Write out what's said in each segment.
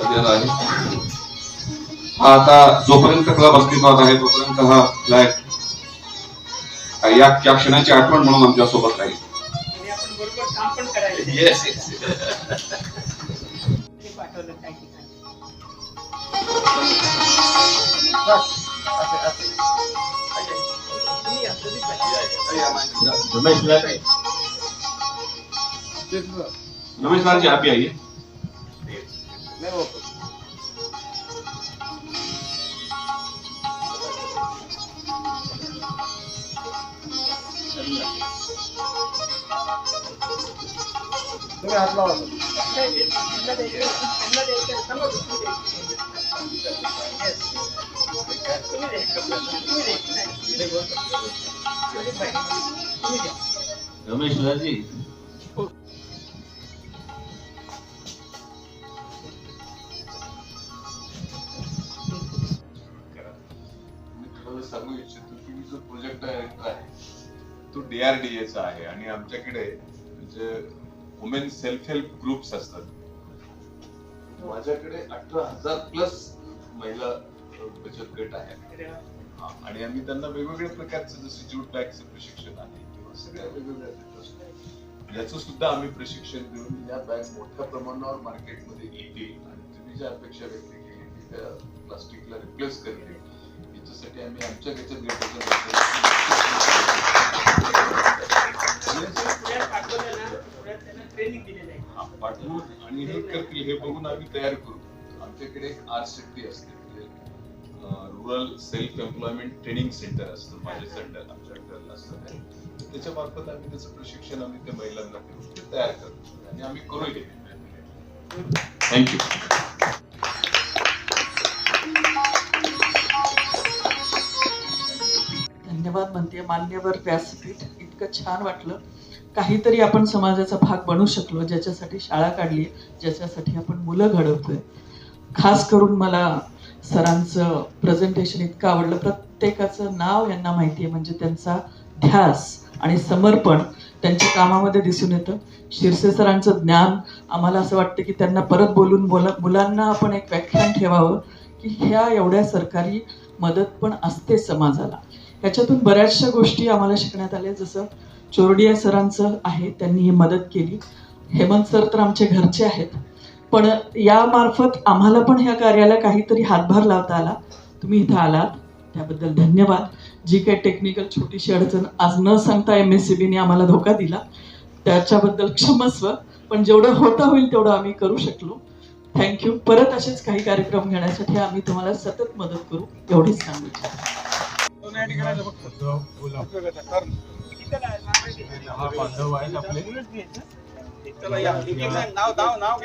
आहे हा आता जोपर्यंत क्लब अस्तित्वात आहे तोपर्यंत हा फ्लॅग या त्या क्षणाची आठवण म्हणून आमच्यासोबत राहील. रमेश लाल जी आप आइए नाही, तुम्ही द्यायचं. तुम्ही पाहिजे. तुम्ही रमेश तो डीआरडीएचा आहे आणि आमच्याकडे जे वुमेन सेल्फ हेल्प ग्रुप्स असतात. माझ्याकडे अठरा हजार प्लस महिला बचत गट आहेत अरे वा. हा, आणि आम्ही त्यांना वेगवेगळ्या प्रकारचं जसं ज्यूट बॅगचं प्रशिक्षण आहे किंवा सगळ्या वेगवेगळ्या याचं सुद्धा आम्ही प्रशिक्षण देऊन या बॅग मोठ्या प्रमाणावर मार्केटमध्ये येतील आणि तुम्ही ज्या अपेक्षा व्यक्त केली त्या प्लास्टिकला रिप्लेस करतील याच्यासाठी आम्ही आमच्या पुण्यात आणि हे करतील हे बघून आम्ही तयार करू. आमच्याकडे एक आर सेफ्टी असते rural self employment training centre असतं माझ्या सेंटर आमच्या अंडरला असतं त्याच्या मार्फत आम्ही त्याचं प्रशिक्षण आम्ही त्या महिलांना देऊ ते तयार करतो. आणि आम्ही करूही थँक्यू धन्यवाद म्हणते मान्यवर व्यासपीठ. इतकं छान वाटलं. काहीतरी आपण समाजाचा भाग बनू शकलो ज्याच्यासाठी शाळा काढली ज्याच्यासाठी आपण मुलं घडवतोय. खास करून मला सरांचं प्रेझेंटेशन इतकं आवडलं. प्रत्येकाचं नाव यांना माहिती आहे म्हणजे त्यांचा ध्यास आणि समर्पण त्यांच्या कामामध्ये दिसून येतं. शिरसे सरांचं ज्ञान आम्हाला असं वाटतं की त्यांना परत बोलून बोला मुलांना आपण एक व्याख्यान ठेवावं की ह्या एवढ्या सरकारी मदत पण असते समाजाला. ह्याच्यातून बऱ्याचशा गोष्टी आम्हाला शिकण्यात आल्या जसं चोरडिया सरांचं आहे त्यांनी ही मदत केली. हेमंत सर तर आमचे घरचे आहेत. पण यामार्फत आम्हाला पण ह्या कार्याला काहीतरी हातभार लावता आला. तुम्ही इथं आलात त्याबद्दल धन्यवाद. जी काही टेक्निकल छोटीशी अडचण आज न सांगता एम एस सी बीने आम्हाला धोका दिला त्याच्याबद्दल क्षमस्व पण जेवढं होता होईल तेवढं आम्ही करू शकलो. थँक्यू परत असेच काही कार्यक्रम घेण्यासाठी आम्ही तुम्हाला सतत मदत करू एवढीच सांगू इच्छितो. हा बांधव आहेत आपले नाव नाव.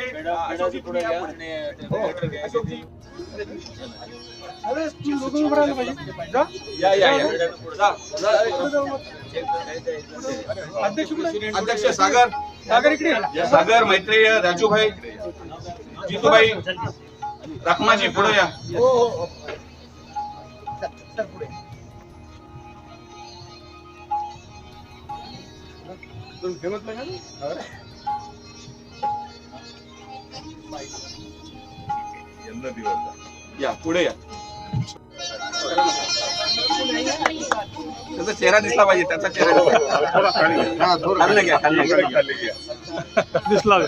अध्यक्ष सागर सागर इकडे सागर मैत्रेय राजूभाई जितूभाई रखमाजी पुढे या हो हो हो. पुढे तुम्ही फेमस नाही दिवस या पुढे या. त्याचा चेहरा दिसला पाहिजे त्याचा चेहरा दिसला घ्या. खाल्लं घ्या दिसला बे.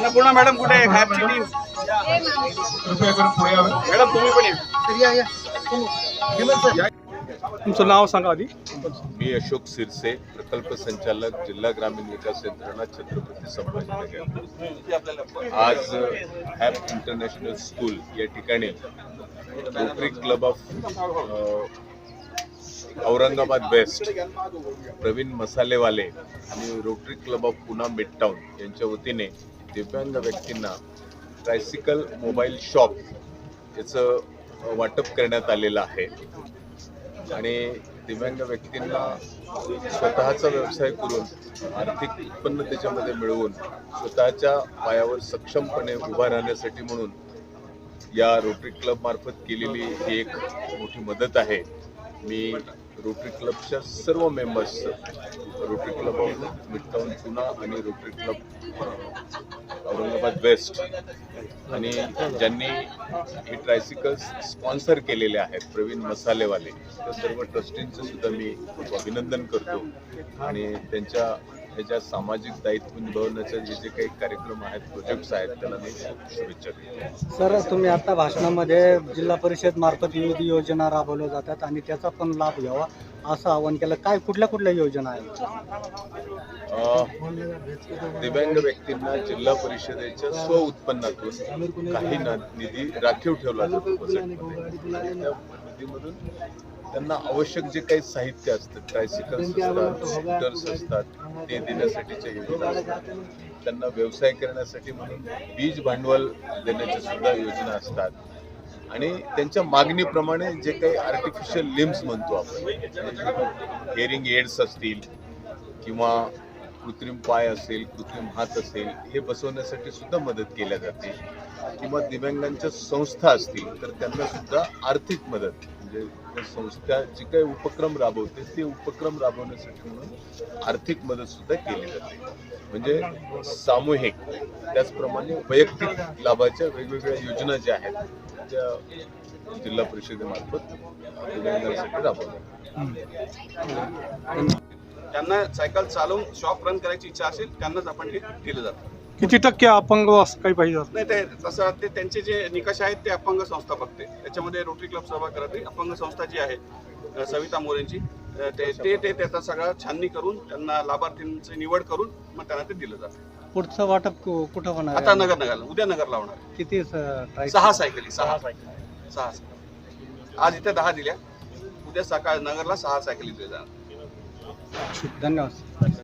अन्नपूर्णा मॅडम कुठे आहे? खायची टीम कृपया करून पुढे यावे मॅडम तुम्ही पण या. तुमचं नाव सांगा आधी. मी अशोक सिरसे प्रकल्प संचालक जिल्हा ग्रामीण विकास यंत्रणा छत्रपती संभाजीनगर. आज हॅप इंटरनॅशनल स्कूल या ठिकाणी Rotary Club of Aurangabad West Pravin Masalewale आणि Rotary Club of Poona Midtown यांच्या वतीने दिव्यांग व्यक्तींना ट्रायसिकल मोबाईल शॉप याचं वाटप करण्यात आलेलं आहे. आणि दिव्यांग व्यक्तींना स्वतःचा व्यवसाय करून आर्थिक उत्पन्न त्याच्यामध्ये मिळवून स्वतःच्या पायावर सक्षमपणे उभा राहण्यासाठी म्हणून या रोटरी क्लबमार्फत केलेली ही एक मोठी मदत आहे. मी रोटरी क्लबच्या सर्व members rotary club midtown Pune आणि रोटरी क्लब औरंगाबाद वेस्ट आणि ज्यांनी हे ट्रायसिकल्स स्पॉन्सर केलेले आहेत प्रवीण मसालेवाले त्या सर्व ट्रस्टींचं सुद्धा मी खूप अभिनंदन करतो. आणि त्यांच्या ह्याच्या सामाजिक दायित्व निभावण्याचे जे जे काही कार्यक्रम आहेत प्रोजेक्ट्स आहेत त्याला मी शुभेच्छा देतो. सर तुम्ही आता भाषणामध्ये जिल्हा परिषद मार्फत विविध योजना राबवल्या जातात आणि त्याचा पण लाभ घ्यावा. असं आवाहन केलं. काय कुठल्या कुठल्या योजना आहेत? दिव्यांग व्यक्तींना जिल्हा परिषदेच्या स्व उत्पन्नातून काही न- निधी राखीव ठेवला जातो बजेटमध्ये. निधीमधून त्यांना आवश्यक जे काही साहित्य असतं ट्रायसिकल्स असतात स्कूटर्स असतात ते देण्यासाठीच्या योजना असतात. त्यांना व्यवसाय करण्यासाठी म्हणून बीज भांडवल देण्याच्या सुद्धा योजना असतात. आणि त्यांच्या मागणीप्रमाणे जे काही आर्टिफिशियल लिम्स म्हणतो आपण हेअरिंग एड्स असतील किंवा कृत्रिम पाय असेल कृत्रिम हात असेल हे बसवण्यासाठी सुद्धा मदत केल्या जाते. किंवा दिव्यांगांच्या संस्था असतील तर त्यांना सुद्धा आर्थिक मदत म्हणजे त्या संस्था जे काही उपक्रम राबवते ते उपक्रम राबवण्यासाठी म्हणून आर्थिक मदत सुद्धा केली जाते. म्हणजे सामूहिक त्याचप्रमाणे वैयक्तिक लाभाच्या वेगवेगळ्या योजना ज्या आहेत त्या जिल्हा परिषदेमार्फत दिव्यांगांसाठी राबवल्या त्यांना सायकल चालवून शॉप रन करायची इच्छा असेल त्यांनाच आपण हे दिलं जातं. किती टक्के अपंग असं काही पाहिजे नाही ते तसं ते त्यांचे जे निकष आहेत ते अपंग संस्था बघते. त्याच्यामध्ये रोटरी क्लब सहभाग करत नाही. अपंग संस्था जी आहे अ, सविता मोरेंची अ, ते ते ते त्याचा सगळा छाननी करून त्यांना लाभार्थींची निवड करून मग त्यांना ते दिलं जातं. पुढचं वाटप कु- कुठं होणार आहे? आता नगर नगर उद्या नगरला होणार आहे. किती स- ट्राय- सहा सायकली सहा. सहा सायकली. आज इथे दहा दिल्या. उद्या सकाळ नगरला सहा सायकली दिल्या जाणार. धन्यवाद.